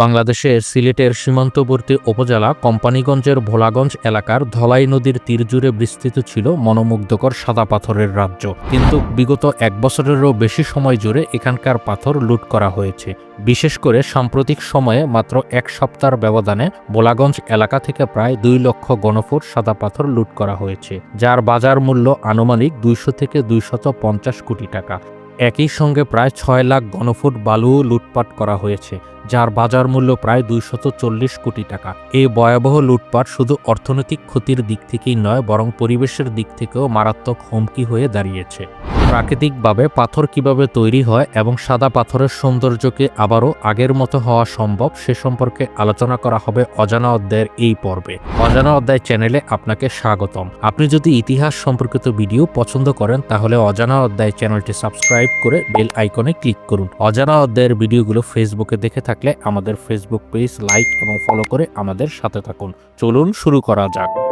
বাংলাদেশের সিলেটের সীমান্তবর্তী উপজেলা কোম্পানিগঞ্জের ভোলাগঞ্জ এলাকার ধলাই নদীর তীর জুড়ে বিস্তৃত ছিল মনোমুগ্ধকর সাদা পাথরের রাজ্য। কিন্তু বিগত এক বছরেরও বেশি সময় জুড়ে এখানকার পাথর লুট করা হয়েছে। বিশেষ করে সাম্প্রতিক সময়ে মাত্র এক সপ্তাহের ব্যবধানে ভোলাগঞ্জ এলাকা থেকে প্রায় দুই লক্ষ গণফুট সাদা পাথর লুট করা হয়েছে, যার বাজার মূল্য আনুমানিক দুইশো থেকে দুইশত কোটি টাকা। একই সঙ্গে প্রায় ছয় লাখ গণফুট বালু লুটপাট করা হয়েছে, যার বাজার মূল্য প্রায় দুইশত চল্লিশ কোটি টাকা। এই ভয়াবহ লুটপাট শুধু অর্থনৈতিক ক্ষতির দিক থেকেই নয়, বরং পরিবেশের দিক থেকেও মারাত্মক হুমকি হয়ে দাঁড়িয়েছে। প্রাকৃতিকভাবে পাথর কীভাবে তৈরি হয় এবং সাদা পাথরের সৌন্দর্যকে আবারও আগের মতো হওয়া সম্ভব, সে সম্পর্কে আলোচনা করা হবে অজানা অধ্যায়ের এই পর্বে। অজানা অধ্যায় চ্যানেলে আপনাকে স্বাগতম। আপনি যদি ইতিহাস সম্পর্কিত ভিডিও পছন্দ করেন, তাহলে অজানা অধ্যায় চ্যানেলটি সাবস্ক্রাইব করে বেল আইকনে ক্লিক করুন। অজানা অধ্যায়ের ভিডিওগুলো ফেসবুকে দেখে থাকলে আমাদের ফেসবুক পেজ লাইক এবং ফলো করে আমাদের সাথে থাকুন। চলুন শুরু করা যাক।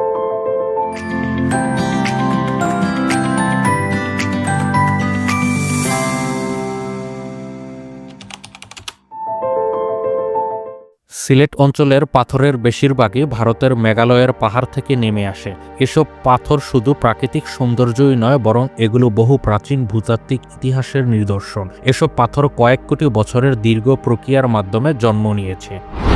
সিলেট অঞ্চলের পাথরের বেশিরভাগই ভারতের মেঘালয়ের পাহাড় থেকে নেমে আসে। এসব পাথর শুধু প্রাকৃতিক সৌন্দর্যই নয়, বরং এগুলো বহু প্রাচীন ভূতাত্ত্বিক ইতিহাসের নিদর্শন। এসব পাথর কয়েক কোটি বছরের দীর্ঘ প্রক্রিয়ার মাধ্যমে জন্ম নিয়েছে।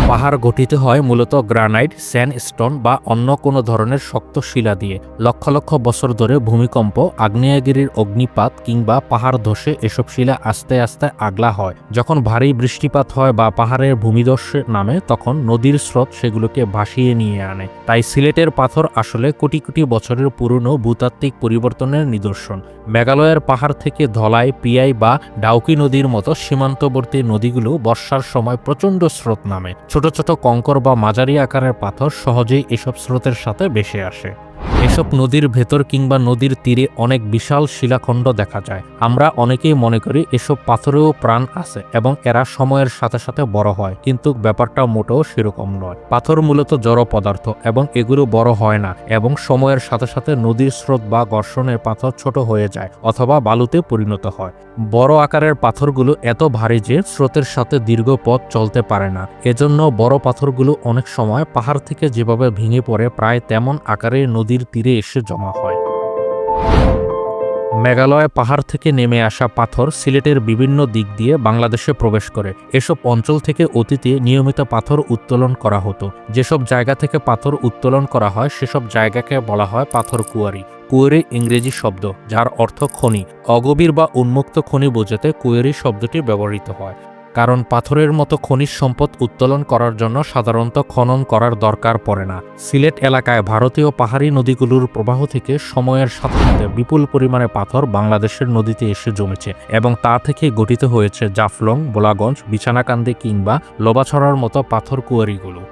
পাহাড় গঠিত হয় মূলত গ্রানাইট, স্যান্ডস্টোন বা অন্য কোনো ধরনের শক্ত শিলা দিয়ে। লক্ষ লক্ষ বছর ধরে ভূমিকম্প, আগ্নেয়গিরির অগ্নিপাত কিংবা পাহাড় ধসে এসব শিলা আস্তে আস্তে আগলা হয়। যখন ভারী বৃষ্টিপাত হয় বা পাহাড়ের ভূমিধসে নামে, তখন নদীর স্রোত সেগুলোকে ভাসিয়ে নিয়ে আনে। তাই সিলেটের পাথর আসলে কোটি কোটি বছরের পুরনো ভূতাত্ত্বিক পরিবর্তনের নিদর্শন। মেঘালয়ের পাহাড় থেকে ধলাই, পিয়াই বা ডাউকি নদীর মতো সীমান্তবর্তী নদীগুলো বর্ষার সময় প্রচণ্ড স্রোত নামে। ছোট ছোট কঙ্কর বা মাঝারি আকারের পাথর সহজেই এসব স্রোতের সাথে ভেসে আসে। এসব নদীর ভেতর কিংবা নদীর তীরে অনেক বিশাল শিলাখণ্ড দেখা যায়। আমরা অনেকেই মনে করি এসব পাথরেও প্রাণ আছে এবং এরা সময়ের সাথে সাথে বড় হয়, কিন্তু ব্যাপারটা মোটেও সেরকম নয়। পাথর মূলত জড় পদার্থ এবং এগুলো বড় হয় না এবং সময়ের সাথে সাথে নদীর স্রোত বা ঘর্ষণের পাথর ছোট হয়ে যায় অথবা বালুতে পরিণত হয়। বড় আকারের পাথরগুলো এত ভারী যে স্রোতের সাথে দীর্ঘ পথ চলতে পারে না। এজন্য বড় পাথরগুলো অনেক সময় পাহাড় থেকে যেভাবে ভেঙে পড়ে, প্রায় তেমন আকারে নদীর তীরে এসে জমা হয়। মেঘালয় পাহাড় থেকে নেমে আসা পাথর সিলেটের বিভিন্ন দিক দিয়ে বাংলাদেশে প্রবেশ করে। এসব অঞ্চল থেকে অতীতে নিয়মিত পাথর উত্তোলন করা হতো। যেসব জায়গা থেকে পাথর উত্তোলন করা হয়, সেসব জায়গাকে বলা হয় পাথর কুয়ারি। কুয়েরি ইংরেজি শব্দ, যার অর্থ খনি। অগভীর বা উন্মুক্ত খনি বোঝাতে কুয়েরি শব্দটি ব্যবহৃত হয়। কারণ পাথরের মতো খনিজ সম্পদ উত্তোলন করার জন্য সাধারণত খনন করার দরকার পড়ে না। সিলেট এলাকায় ভারতীয় পাহাড়ি নদীগুলোর প্রবাহ থেকে সময়ের সাথে সাথে বিপুল পরিমাণে পাথর বাংলাদেশের নদীতে এসে জমেছে এবং তা থেকে গঠিত হয়েছে জাফলং, বোলাগঞ্জ, বিছানাকান্দি কিংবা লোবাছড়ার মতো পাথর কুয়ারিগুলো।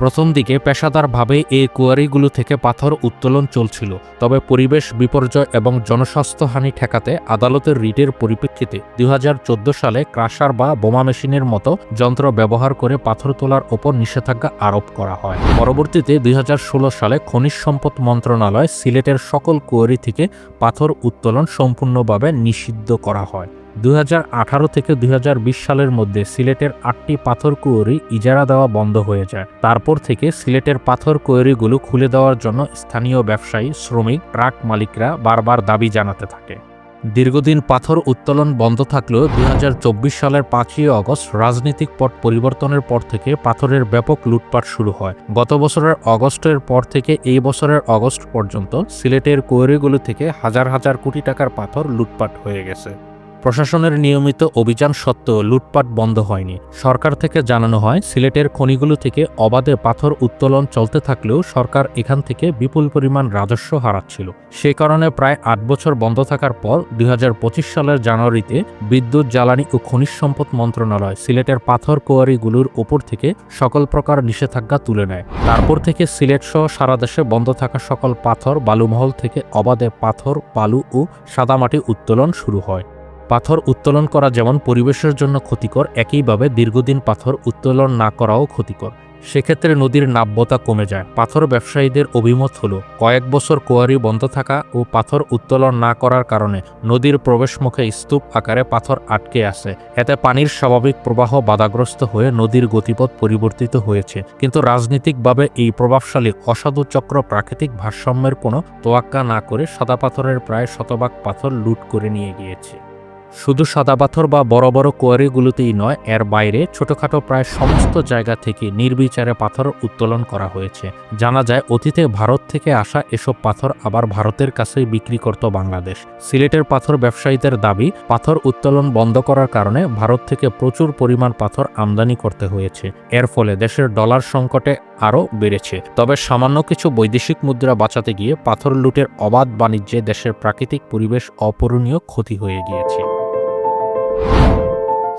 প্রথম দিকে পেশাদারভাবে এই কুয়ারিগুলো থেকে পাথর উত্তোলন চলছিল, তবে পরিবেশ বিপর্যয় এবং জনস্বাস্থ্যহানি ঠেকাতে আদালতের রিটের পরিপ্রেক্ষিতে দুই হাজার চোদ্দ সালে ক্রাশার বা বোমা মেশিনের মতো যন্ত্র ব্যবহার করে পাথর তোলার ওপর নিষেধাজ্ঞা আরোপ করা হয়। পরবর্তীতে দুই হাজার ষোলো সালে খনিজ সম্পদ মন্ত্রণালয় সিলেটের সকল কুয়ারি থেকে পাথর উত্তোলন সম্পূর্ণভাবে নিষিদ্ধ করা হয়। দুই হাজার আঠারো থেকে দুই হাজার বিশ সালের মধ্যে সিলেটের আটটি পাথর কুয়োরি ইজারা দেওয়া বন্ধ হয়ে যায়। তারপর থেকে সিলেটের পাথর কুয়োরিগুলো খুলে দেওয়ার জন্য স্থানীয় ব্যবসায়ী, শ্রমিক, ট্রাক মালিকরা বারবার দাবি জানাতে থাকে। দীর্ঘদিন পাথর উত্তোলন বন্ধ থাকলেও দুই হাজার চব্বিশ সালের পাঁচই অগস্ট রাজনৈতিক পট পরিবর্তনের পর থেকে পাথরের ব্যাপক লুটপাট শুরু হয়। গত বছরের অগস্টের পর থেকে এই বছরের অগস্ট পর্যন্ত সিলেটের কোয়েরিগুলো থেকে হাজার হাজার কোটি টাকার পাথর লুটপাট হয়ে গেছে। প্রশাসনের নিয়মিত অভিযান সত্ত্বেও লুটপাট বন্ধ হয়নি। সরকার থেকে জানানো হয়, সিলেটের খনিগুলো থেকে অবাধে পাথর উত্তোলন চলতে থাকলেও সরকার এখান থেকে বিপুল পরিমাণ রাজস্ব হারাচ্ছিল। সে কারণে প্রায় আট বছর বন্ধ থাকার পর দুই হাজার পঁচিশ সালের জানুয়ারিতে বিদ্যুৎ, জ্বালানি ও খনিজ সম্পদ মন্ত্রণালয় সিলেটের পাথর কোয়ারিগুলোর ওপর থেকে সকল প্রকার নিষেধাজ্ঞা তুলে নেয়। তারপর থেকে সিলেট সহ সারা দেশে বন্ধ থাকা সকল পাথর, বালুমহল থেকে অবাধে পাথর, বালু ও সাদামাটি উত্তোলন শুরু হয়। পাথর উত্তোলন করা যেমন পরিবেশের জন্য ক্ষতিকর, একইভাবে দীর্ঘদিন পাথর উত্তোলন না করাও ক্ষতিকর। সেক্ষেত্রে নদীর নাব্যতা কমে যায়। পাথর ব্যবসায়ীদের অভিমত হল, কয়েক বছর কোয়ারি বন্ধ থাকা ও পাথর উত্তোলন না করার কারণে নদীর প্রবেশমুখে স্তূপ আকারে পাথর আটকে আছে। এতে পানির স্বাভাবিক প্রবাহ বাধাগ্রস্ত হয়ে নদীর গতিপথ পরিবর্তিত হয়েছে। কিন্তু রাজনৈতিকভাবে এই প্রভাবশালী অসাধু চক্র প্রাকৃতিক ভারসাম্যের কোনো তোয়াক্কা না করে সাদা পাথরের প্রায় শতভাগ পাথর লুট করে নিয়ে গিয়েছে। শুধু সাদা পাথর বা বড় বড় কোয়ারিগুলোতেই নয়, এর বাইরে ছোটখাটো প্রায় সমস্ত জায়গা থেকে নির্বিচারে পাথর উত্তোলন করা হয়েছে। জানা যায়, অতীতে ভারত থেকে আসা এসব পাথর আবার ভারতের কাছেই বিক্রি করত বাংলাদেশ। সিলেটের পাথর ব্যবসায়ীদের দাবি, পাথর উত্তোলন বন্ধ করার কারণে ভারত থেকে প্রচুর পরিমাণ পাথর আমদানি করতে হয়েছে। এর ফলে দেশের ডলার সংকটে আরও বেড়েছে। তবে সামান্য কিছু বৈদেশিক মুদ্রা বাঁচাতে গিয়ে পাথর লুটের অবাধ বাণিজ্যে দেশের প্রাকৃতিক পরিবেশ অপূরণীয় ক্ষতি হয়ে গিয়েছে।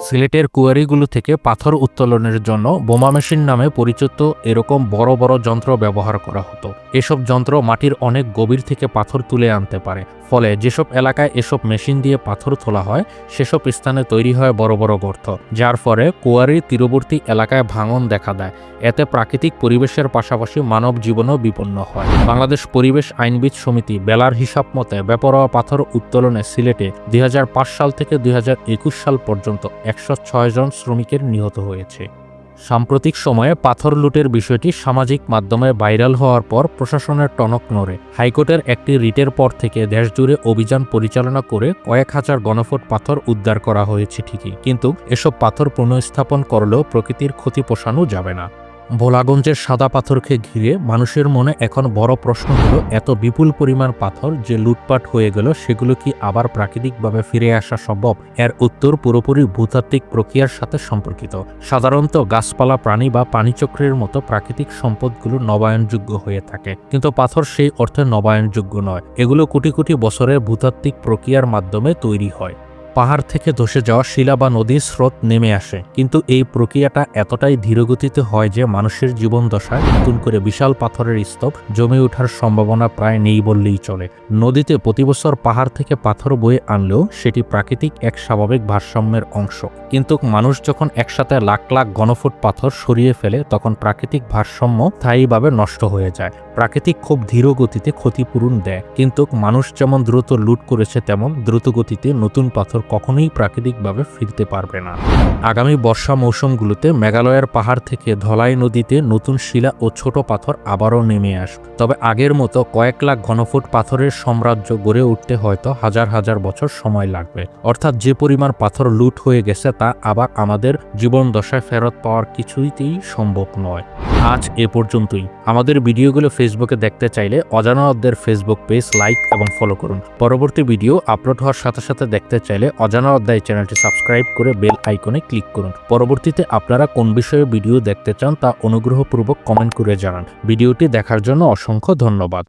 সিলেটের কুয়ারিগুলো থেকে পাথর উত্তোলনের জন্য বোমা মেশিন নামে পরিচিত এরকম বড় বড় যন্ত্র ব্যবহার করা হতো। এসব যন্ত্র মাটির অনেক গভীর থেকে পাথর তুলে আনতে পারে। ফলে যেসব এলাকায় এসব মেশিন দিয়ে পাথর তোলা হয়, সেসব স্থানে তৈরি হয় বড় বড় গর্ত, যার ফলে কুয়ারির তীরবর্তী এলাকায় ভাঙন দেখা দেয়। এতে প্রাকৃতিক পরিবেশের পাশাপাশি মানব জীবনও বিপন্ন হয়। বাংলাদেশ পরিবেশ আইনবিদ সমিতি বেলার হিসাব মতে বেপরোয়া পাথর উত্তোলনে সিলেটে দুই হাজার পাঁচ সাল থেকে দুই হাজার একুশ সাল পর্যন্ত একশো ছয় জন শ্রমিকের নিহত হয়েছে। সাম্প্রতিক সময়ে পাথর লুটের বিষয়টি সামাজিক মাধ্যমে ভাইরাল হওয়ার পর প্রশাসনের টনক নড়ে। হাইকোর্টের একটি রিটের পর থেকে দেশজুড়ে অভিযান পরিচালনা করে কয়েক হাজার গণফুট পাথর উদ্ধার করা হয়েছে ঠিকই। কিন্তু এসব পাথর পুনঃস্থাপন করলেও প্রকৃতির ক্ষতি পোষানো যাবে না। ভোলাগঞ্জের সাদা পাথরকে ঘিরে মানুষের মনে এখন বড় প্রশ্ন হলো, এত বিপুল পরিমাণ পাথর যে লুটপাট হয়ে গেল, সেগুলো কি আবার প্রাকৃতিকভাবে ফিরে আসা সম্ভব? এর উত্তর পুরোপুরি ভূতাত্ত্বিক প্রক্রিয়ার সাথে সম্পর্কিত। সাধারণত গাছপালা, প্রাণী বা পানিচক্রের মতো প্রাকৃতিক সম্পদগুলো নবায়নযোগ্য হয়ে থাকে। কিন্তু পাথর সেই অর্থে নবায়নযোগ্য নয়। এগুলো কোটি কোটি বছরের ভূতাত্ত্বিক প্রক্রিয়ার মাধ্যমে তৈরি হয়। পাহাড় থেকে ধসে যাওয়া শিলা বা নদীর স্রোত নেমে আসে, কিন্তু এই প্রক্রিয়াটা এতটাই ধীরগতিতে হয় যে মানুষের জীবন দশায় নতুন করে বিশাল পাথরের স্তূপ জমে ওঠার সম্ভাবনা প্রায় নেই বললেই চলে। নদীতে প্রতি বছর পাহাড় থেকে পাথর বয়ে আনলেও সেটি প্রাকৃতিক এক স্বাভাবিক ভারসাম্যের অংশ। কিন্তু মানুষ যখন একসাথে লাখ লাখ ঘনফুট পাথর সরিয়ে ফেলে, তখন প্রাকৃতিক ভারসাম্য স্থায়ীভাবে নষ্ট হয়ে যায়। প্রাকৃতিক খুব ধীর গতিতে ক্ষতিপূরণ দেয়, কিন্তু মানুষ যেমন দ্রুত লুট করেছে তেমন দ্রুত গতিতে নতুন পাথর কখনোই প্রাকৃতিকভাবে ফিরতে পারবে না। আগামী বর্ষা মৌসুমগুলোতে মেঘালয়ের পাহাড় থেকে ধলাই নদীতে নতুন শিলা ও ছোট পাথর আবারও নেমে আসবে। তবে আগের মতো কয়েক লাখ ঘনফুট পাথরের সাম্রাজ্য গড়ে উঠতে হয়তো হাজার হাজার বছর সময় লাগবে। অর্থাৎ যে পরিমাণ পাথর লুট হয়ে গেছে তা আবার আমাদের জীবন দশায় ফেরত পাওয়ার কিছুইতেই সম্ভব নয়। আজ এ পর্যন্তই। আমাদের ভিডিওগুলো ফেসবুকে দেখতে চাইলে অজানা অধ্যায়ের ফেসবুক পেজ লাইক এবং ফলো করুন। পরবর্তী ভিডিও আপলোড হওয়ার সাথে সাথে দেখতে চাইলে অজানা অধ্যায় চ্যানেলটি সাবস্ক্রাইব করে বেল আইকনে ক্লিক করুন। পরবর্তীতে আপনারা কোন বিষয়ে ভিডিও দেখতে চান তা অনুগ্রহপূর্বক কমেন্ট করে জানান। ভিডিওটি দেখার জন্য অসংখ্য ধন্যবাদ।